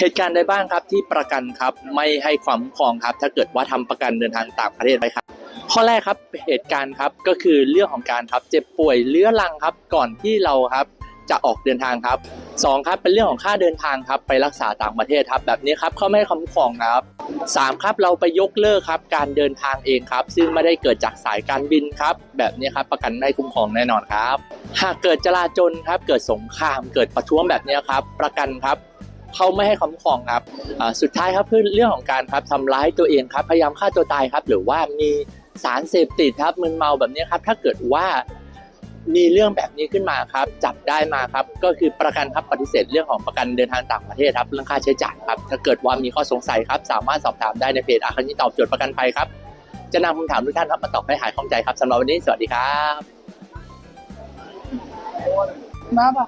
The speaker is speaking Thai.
เหตุการณ์ใดบ้างครับที่ประกันครับไม่ให้ความคุ้มครองครับ ถ้าเกิดว่าทำประกันเดินทางต่างประเทศไปครับ ข้อแรกครับเหตุการณ์ครับก็คือเรื่องของการครับเจ็บป่วยเรื้อรังครับก่อนที่เราครับจะออกเดินทางครับสองครับเป็นเรื่องของค่าเดินทางครับไปรักษาต่างประเทศครับแบบนี้ครับเขาไม่ให้ความคุ้มครองนะครับสามครับเราไปยกเลิกครับการเดินทางเองครับ ซึ่งไม่ได้เกิดจากสายการบินครับ แบบนี้ครับประกันไม่คุ้มครองแน่นอนครับ หากเกิดจลาจลครับเกิดสงครามเกิดประท้วงแบบนี้ครับ ประกันครับ เขาไม่ให้คุ้มครองครับสุดท้ายครับคือเรื่องของการครับทำร้ายตัวเองครับพยายามฆ่าตัวตายครับ หรือว่ามีสารเสพติดครับมึนเมาแบบนี้ครับ ถ้าเกิดว่ามีเรื่องแบบนี้ขึ้นมาครับ จับได้มาครับ ก็คือประกันครับปฏิเสธเรื่องของประกันเดินทางต่างประเทศครับเรื่องค่าใช้จ่ายครับถ้าเกิดว่ามีข้อสงสัยครับ สามารถสอบถามได้ในเพจอาคันนี้ตอบโจทย์ประกันภัยครับ จะนำคำถามทุกท่านครับมาตอบให้หายข้องใจครับสำหรับวันนี้สวัสดีครับมาปะ